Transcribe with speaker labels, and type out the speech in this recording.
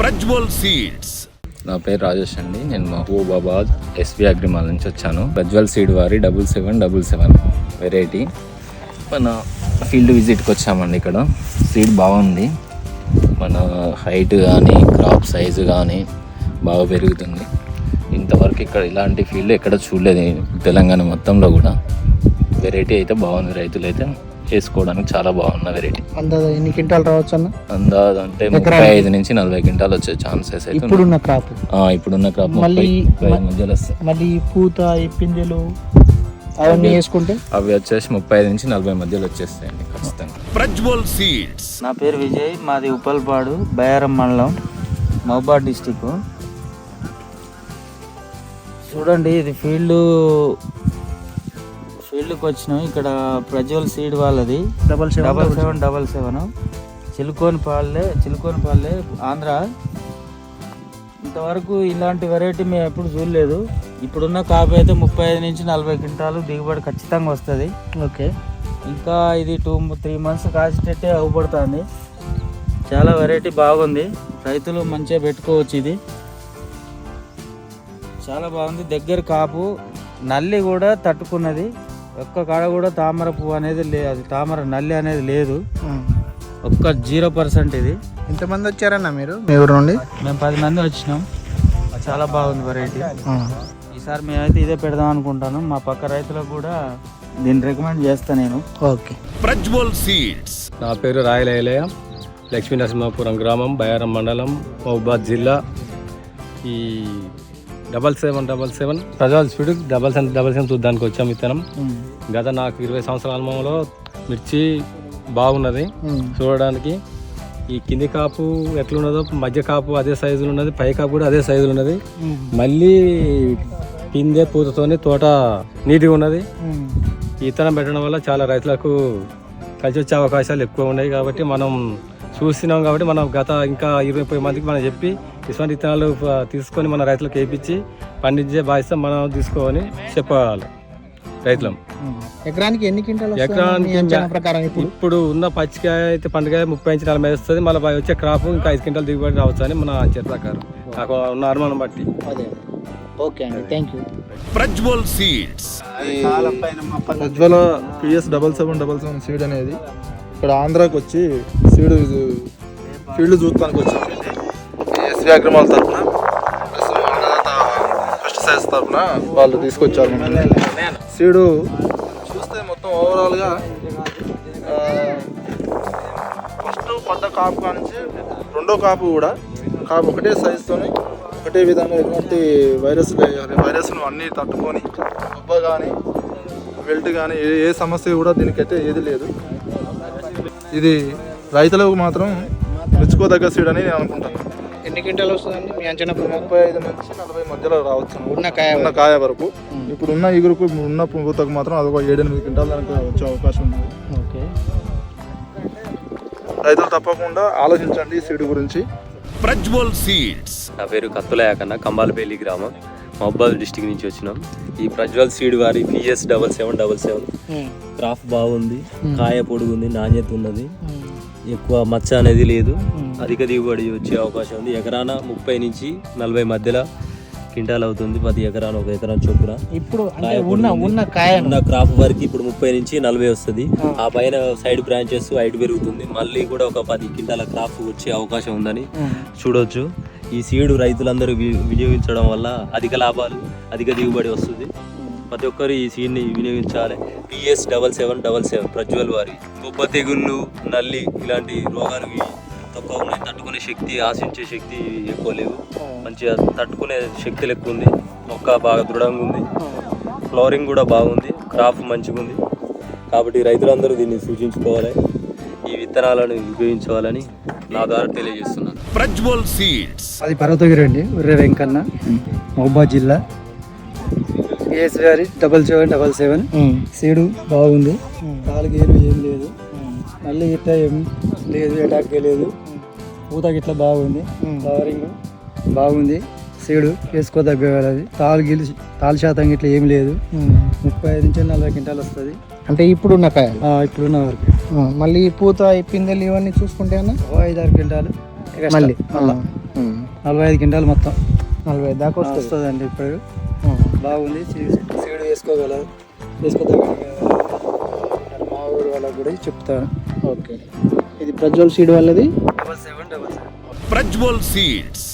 Speaker 1: Prajwal seeds.
Speaker 2: నా పేరు రాజేష్ అండి. నేను మహబూబాబాద్ ఎస్వి అగ్రిమాల్ నుంచి వచ్చాను. ప్రజ్వల్ సీడ్ వారి double seven double seven variety. మన ఫీల్డ్ విజిట్కి వచ్చామండి ఇక్కడ. సీడ్ బాగుంది. మన హైట్ కానీ క్రాప్ సైజు కానీ బాగా పెరుగుతుంది. ఇంతవరకు ఇక్కడ ఇలాంటి ఫీల్డ్ ఎక్కడ చూడలేదు. తెలంగాణ మొత్తంలో కూడా. వెరైటీ అయితే బాగుంది రైతులు అయితే వేసుకోవడానికి చాలా బాగున్న వెరైటీ
Speaker 3: అందాజ ఎన్ని క్వింటాలు రావచ్చు అన్న
Speaker 2: అందాజ అంటే ముప్పై ఐదు నుంచి నలభై క్వింటాలు వచ్చే ఛాన్సెస్ అయితే.
Speaker 3: ఇప్పుడున్న క్రాప్
Speaker 2: ఆ, ఇప్పుడున్న క్రాప్
Speaker 3: మళ్ళీ
Speaker 2: మధ్యలో వస్తాయి.
Speaker 3: మళ్ళీ పూత ఈ పిందెలు అవన్నీ వేసుకుంటే?
Speaker 2: అవి వచ్చేసి ముప్పై ఐదు నుంచి నలభై మధ్యలో వచ్చేస్తాయండి ఖచ్చితంగా.
Speaker 1: ప్రజ్వల్ సీడ్స్.
Speaker 4: నా పేరు విజయ్ మాది ఉప్పల్పాడు బయారం మండలం మహబాద్ డిస్టిక్ చూడండి ఇది ఫీల్డ్ ఫీల్డ్కి వచ్చినాం ఇక్కడ ప్రజ్వల్ సీడ్ వాళ్ళది.
Speaker 3: Double seven
Speaker 4: double seven double seven చిలుకోని పాలే చిలుకోని పాలే ఆంధ్ర. ఇంతవరకు ఇలాంటి వెరైటీ మేము ఎప్పుడు చూడలేదు. ఇప్పుడున్న కాపు అయితే ముప్పై ఐదు నుంచి నలభై క్వింటాలు దిగుబడి ఖచ్చితంగా వస్తుంది.
Speaker 3: ఓకే.
Speaker 4: ఇంకా ఇది టూ త్రీ మంత్స్ కాసేటట్టే అవ్వబడుతుంది చాలా వెరైటీ బాగుంది. రైతులు మంచిగా పెట్టుకోవచ్చు ఇది. చాలా బాగుంది. దగ్గర కాపు నల్లి కూడా తట్టుకున్నది. ఒక్క కాడ కూడా తామర పువ్వు అనేది లేదు అది తామర నల్లి అనేది లేదు. ఒక్క జీరో పర్సెంట్ ఇది.
Speaker 3: ఎంతమంది వచ్చారన్న మీరు? మీ ఊరు నుండి?
Speaker 4: మేము పది మంది వచ్చినాం. చాలా బాగుంది వెరైటీ ఈసారి మేమైతే ఇదే పెడదాం అనుకుంటాను. మా పక్క రైతులకు కూడా దీన్ని రికమెండ్ చేస్తాను నేను.
Speaker 3: ఓకే.
Speaker 1: ప్రజ్వల్ సీడ్స్.
Speaker 5: నా పేరు రాయలేలయ లక్ష్మీ నరసింహాపురం గ్రామం బయారం మండలం మహబాద్ జిల్లా. ఈ డబల్ సెవెన్ డబల్ సెవెన్. ప్రజల seed double seven double seven చూడడానికి వచ్చాం ఇతనం. గత నాకు ఇరవై సంవత్సరాల అనుభవంలో మిర్చి బాగున్నది చూడడానికి. ఈ కింది కాపు ఎట్లున్నదో మధ్య కాపు అదే సైజులో ఉన్నది పై కాపు కూడా అదే సైజులో ఉన్నది మళ్ళీ పిందె పూతతోని తోట నీట్గా ఉన్నది. విత్తనం పెట్టడం వల్ల చాలా రైతులకు కలిసి వచ్చే అవకాశాలు ఎక్కువ ఉన్నాయి కాబట్టి మనం చూస్తున్నాం కాబట్టి మనం గత ఇంకా ఇరవై ముప్పై మందికి మనం చెప్పి ఇటువంటి విత్తనాలు తీసుకొని మన రైతులకు వేయించి పండించే బాధ్యత మనం తీసుకోని చెప్పాలి రైతులం.
Speaker 3: ఎకరానికి ఎన్ని క్వింటాలు?
Speaker 5: ఎకరానికి
Speaker 3: ఇప్పుడు?
Speaker 5: ఉన్న పచ్చికాయ అయితే పండుగ ముప్పై నుంచి నలభై వస్తుంది మళ్ళీ వచ్చే క్రాప్ ఇంకా ఐదు క్వింటాలు దిగుబడి రావచ్చు అని మన అంచనా ప్రకారం. నాకు ఉన్న అనుమానం బట్టి.
Speaker 3: అదే ఓకే అండి thank you.
Speaker 1: Prajwal seeds.
Speaker 6: Prajwal PS double seven double seven seed అనేది ఇక్కడ ఆంధ్రాకి వచ్చి సీడ్ ఫీల్డ్ చూడటానికి వచ్చాము అగ్రమాల తరఫున ప్లస్ అన్నదాత పెస్టిసైడ్స్ తరఫున వాళ్ళు తీసుకొచ్చారు సీడు చూస్తే మొత్తం ఓవరాల్గా ఫస్ట్ పడ్డ కాపు కానించి రెండో కాపు కూడా కాపు ఒకటే సైజుతోని ఒకటే విధంగా ఎటువంటి వైరస్ వైరస్ను అన్నీ తట్టుకొని ఉబ్బ కానీ వెల్ట్ కానీ ఏ ఏ సమస్య కూడా దీనికైతే ఏది లేదు. ఇది రైతులకు మాత్రం మెచ్చుకోదగ్గ సీడ్ అని నేను అనుకుంటాను.
Speaker 3: ఎన్ని క్వింటాలు వస్తుందండి? మీ అంచనా ప్రకారం?
Speaker 6: ముప్పై ఐదు నుంచి నలభై మధ్యలో రావచ్చు.
Speaker 3: ఉన్న కాయ
Speaker 6: ఉన్న కాయ వరకు. ఇప్పుడు ఉన్న ఇగురుకు ఉన్న పూతకు మాత్రం అదొక ఏడెనిమిది క్వింటాల దానికి వచ్చే అవకాశం ఉంది.
Speaker 3: ఓకే.
Speaker 6: రైతులు తప్పకుండా ఆలోచించండి ఈ సీడ్ గురించి.
Speaker 1: ప్రజ్వల్ సీడ్స్.
Speaker 7: నా పేరు కత్తులయాకన్న కంబాలపల్లి గ్రామం. మహబాద్ డిస్టిక్ నుంచి వచ్చినాం. ఈ ప్రజ్వల్ సీడ్ వారి PS double seven double seven. Crop బాగుంది కాయ పొడుగుంది నాణ్యత ఉన్నది. ఎక్కువ మచ్చ అనేది లేదు. అధిక దిగుబడి వచ్చే అవకాశం ఉంది. ఎకరాన ముప్పై నుంచి నలభై మధ్యలో క్వింటాల్ అవుతుంది ప్రతి ఎకరాన ఒక ఎకరం చొప్పున.
Speaker 3: ఇప్పుడు
Speaker 7: కాయ
Speaker 3: ఉన్న. ఉన్న కాయను.
Speaker 7: ఉన్న క్రాప్ వరకు ఇప్పుడు ముప్పై నుంచి నలభై వస్తుంది. ఆ. పైన సైడ్ బ్రాంచెస్ హైట్ పెరుగుతుంది. మళ్ళీ కూడా ఒక పది క్వింటాల క్రాప్ వచ్చే అవకాశం ఉందని చూడొచ్చు. ఈ సీడు రైతులందరూ వినియోగించడం వల్ల అధిక లాభాలు అధిక దిగుబడి వస్తుంది. ప్రతి ఒక్కరు ఈ సీడ్ని వినియోగించాలి. PS double seven double seven Prajwal వారి. బొబ్బ తెగుళ్ళు నల్లి ఇలాంటి రోగాలు ఉన్నాయి తట్టుకునే శక్తి ఆశించే శక్తి ఎక్కువ లేవు. మంచిగా తట్టుకునే శక్తి ఎక్కువ ఉంది. మొక్క బాగా దృఢంగా ఉంది. ఫ్లవరింగ్ కూడా బాగుంది. క్రాప్ మంచిగా ఉంది. కాబట్టి రైతులందరూ దీన్ని సూచించుకోవాలి. ఈ విత్తనాలను ఉపయోగించుకోవాలని నా ద్వారా తెలియజేస్తున్నాను.
Speaker 1: ప్రజ్వల్ సీడ్స్.
Speaker 8: అది పర్వతగిరి అండి ఉర్రే వెంకన్న మహబాద్ జిల్లా. ఏఎస్ గారి double seven double seven. Seed బాగుంది. కాలు గేలు ఏం లేదు. మళ్ళీ ఇట్లా ఏం లేదు ఎటాక్ లేదు. పూత గిట్ల బాగుంది. ఫ్లవరింగ్ బాగుంది. సీడు వేసుకోదగ్గది తాలు గిలు తాలు శాతం ఇట్లా ఏం లేదు. ముప్పై ఐదు నుంచి నలభై క్వింటాలు వస్తుంది.
Speaker 3: అంటే ఇప్పుడున్న కాయ
Speaker 8: ఇప్పుడున్న వరకు.
Speaker 3: మళ్ళీ పూత పిందెలు ఇవన్నీ చూసుకుంటే అన్న?
Speaker 8: ఐదు ఆరు క్వింటాలు.
Speaker 3: మళ్ళీ.
Speaker 8: నలభై ఐదు క్వింటాలు మొత్తం.
Speaker 3: నలభై దాకా వస్తుంది.
Speaker 8: వస్తుందండి ఇప్పుడు. బాగుంది. సీడ్ వేసుకోగలరు. వేసుకోదగ్గ మా ఊరు వాళ్ళకి కూడా చెప్తాను.
Speaker 3: ఓకే. ప్రజ్వల్ సీడ్ వాళ్ళది?
Speaker 8: Double seven double seven
Speaker 1: Prajwal seeds.